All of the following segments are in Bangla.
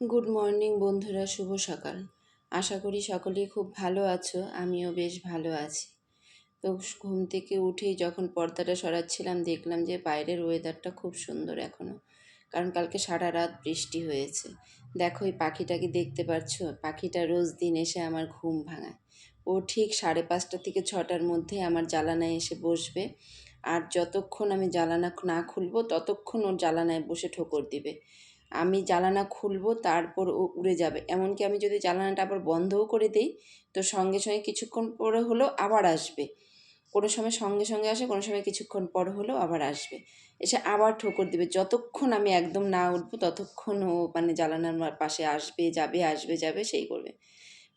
গুড মর্নিং বন্ধুরা, শুভ সকাল। আশা করি সকলেই খুব ভালো আছো, আমিও বেশ ভালো আছি। তো ঘুম থেকে উঠেই যখন পর্দাটা সরাচ্ছিলাম, দেখলাম যে বাইরের ওয়েদারটা খুব সুন্দর এখনও কারণ কালকে সারা রাত বৃষ্টি হয়েছে। দেখো, এই পাখিটাকে দেখতে পাচ্ছ পাখিটা রোজ দিন এসে আমার ঘুম ভাঙায়। ও ঠিক সাড়ে পাঁচটা থেকে ছটার মধ্যে আমার জ্বালানায় এসে বসবে। আর যতক্ষণ আমি জ্বালানা না খুলবো, ততক্ষণ ওর জ্বালানায় বসে ঠোকর দিবে। আমি জ্বালানা খুলবো, তারপর ও উড়ে যাবে। এমনকি আমি যদি জ্বালানাটা আবার বন্ধও করে দিই, তো সঙ্গে সঙ্গে কিছুক্ষণ পরে হলেও আবার আসবে। কোনো সময় সঙ্গে সঙ্গে আসে, কোনো সময় কিছুক্ষণ পর হলেও আবার আসবে। এসে আবার ঠোকর দিবে। যতক্ষণ আমি একদম না উঠবো, ততক্ষণ ও মানে জ্বালানার পাশে আসবে, যাবে আসবে, যাবে, সেই করবে।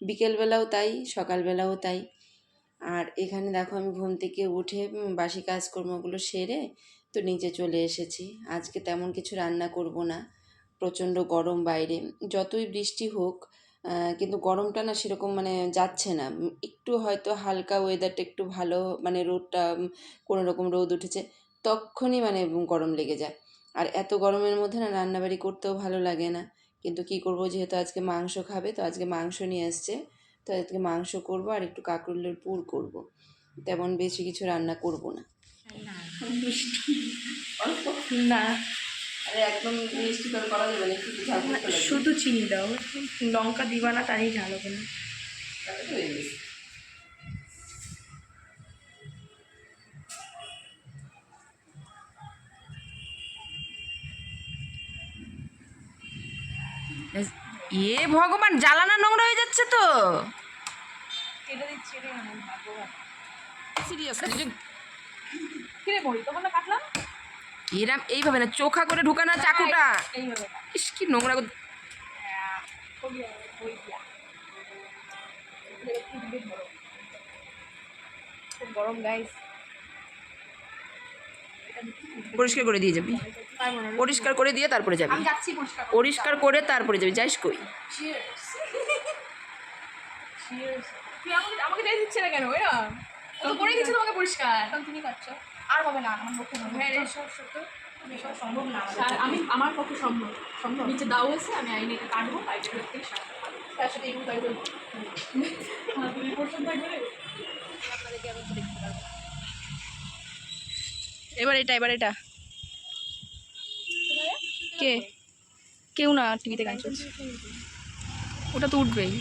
বিকেলবেলাও তাই, সকালবেলাও তাই। আর এখানে দেখো আমি ঘুম থেকে উঠে বাসি কাজকর্মগুলো সেরে তো নিচে চলে এসেছি। আজকে তেমন কিছু রান্না করব না। প্রচণ্ড গরম বাইরে। যতই বৃষ্টি হোক কিন্তু গরমটা না সেরকম মানে যাচ্ছে না। একটু হয়তো হালকা ওয়েদারটা একটু ভালো মানে রোদটা কোনো রকম রোদ উঠেছে, তখনই মানে গরম লেগে যায়। আর এত গরমের মধ্যে না রান্নাবাড়ি করতেও ভালো লাগে না। কিন্তু কি করব, যেহেতু আজকে মাংস খাবে, তো আজকে মাংস নিয়ে এসছে তো আজকে মাংস করব আর একটু কাঁকরোলের পুর করব। তেমন বেশি কিছু রান্না করব না। না। একদম মিষ্টি করে করা যাবে না একটু ঝাল শুধু চিনি দাও লঙ্কা দিবা না তাই ঝাল হবে না। তাহলে তো গেছে। এ ভগবান জ্বালানা নোংরা হয়ে যাচ্ছে তো। কেটে দিচ্ছি রে আমার ভগবান সিরিয়াসলি কিরে বলি তখন না কাটলাম। এরাম এইভাবে না চোখা করে চাকুটা? না ইস কি নোংরা গো- হ্যাঁ। এবার কি গরম গাইস পরিষ্কার করে দিয়ে যাবি। পরিষ্কার করে দিয়ে তারপরে যাবি। পরিষ্কার করে। তারপরে যাবি যাইস কই. আমাকে দিচ্ছে না কেন? তো করে দিচ্ছে তোমাকে পরিষ্কার। তুমি কাটছো আর হবে না আমার পক্ষে হবে হ্যাঁ রে সব সত্য। সব সম্ভব না আর আমি আমার পক্ষে সম্ভব সম্ভব। নিচে দাও এসে আমি আইনে এটা কাটবো তার সাথে এগুলো কাটবো আমার তুমি থাকবে? আপনাদেরকে আমি দেখতে পারব। এবার এটা এবার এটা। কে? কেউ না টিভিতে গান চলছে ওটা তো উঠবেই।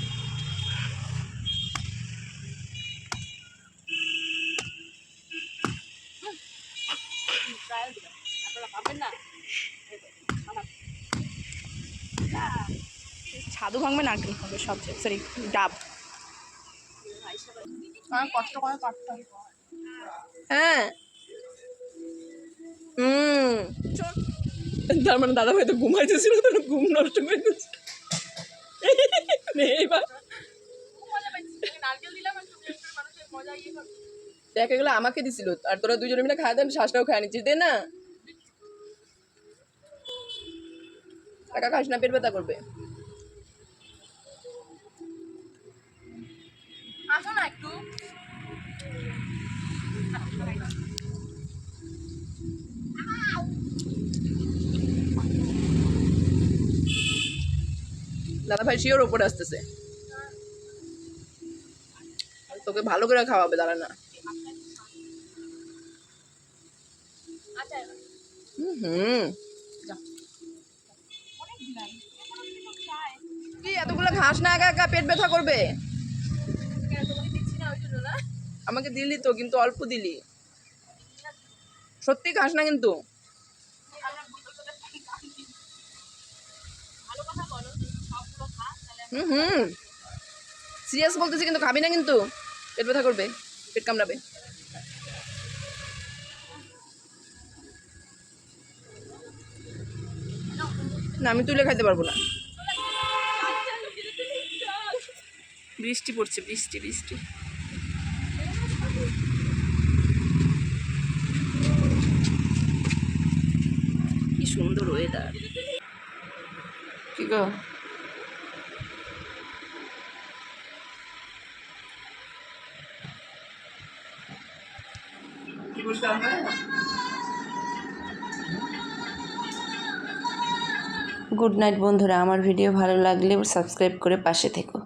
ছাদু ভাঙবে না হবে সব? সরি ডাব। কষ্ট করে কাটতে হ্যাঁ। হুম। তার মানে দাদা হয়তো ঘুমাইতেছিল তো ঘুম নষ্ট করে এইবার নারকেল ইয়ে করবে দেখ এগুলো আমাকে দিছিল আর তোরা দুজনে মিলে খাওয়া দেন শ্বাসটাও খায় নিচ্ছিস দে না। টাকা খাস না পেট ব্যথা করবে। আসো না একটু। দাদা ভাই শিওর ওপরে আসতেছে। তোকে ভালো করে খাওয়াবে দাঁড়া না। আচ্ছা হুম কি, এতগুলো ঘাস না, একা একা পেট ব্যথা করবে? আমাকে দিলি তো, কিন্তু অল্প দিলি। সত্যি খাস না কিন্তু? হুম হুম। সিরিয়াস বলতেছি, কিন্তু খাবি না কিন্তু? পেট ব্যথা করবে, পেট কামড়াবে। না আমি তুলে খাইতে পারব না। বৃষ্টি পড়ছে বৃষ্টি বৃষ্টি। কি সুন্দর ওয়েদার কি গো? কি বলতে আমরা? গুড নাইট বন্ধুরা। আমার ভিডিও ভালো লাগলে সাবস্ক্রাইব করে পাশে থেকো।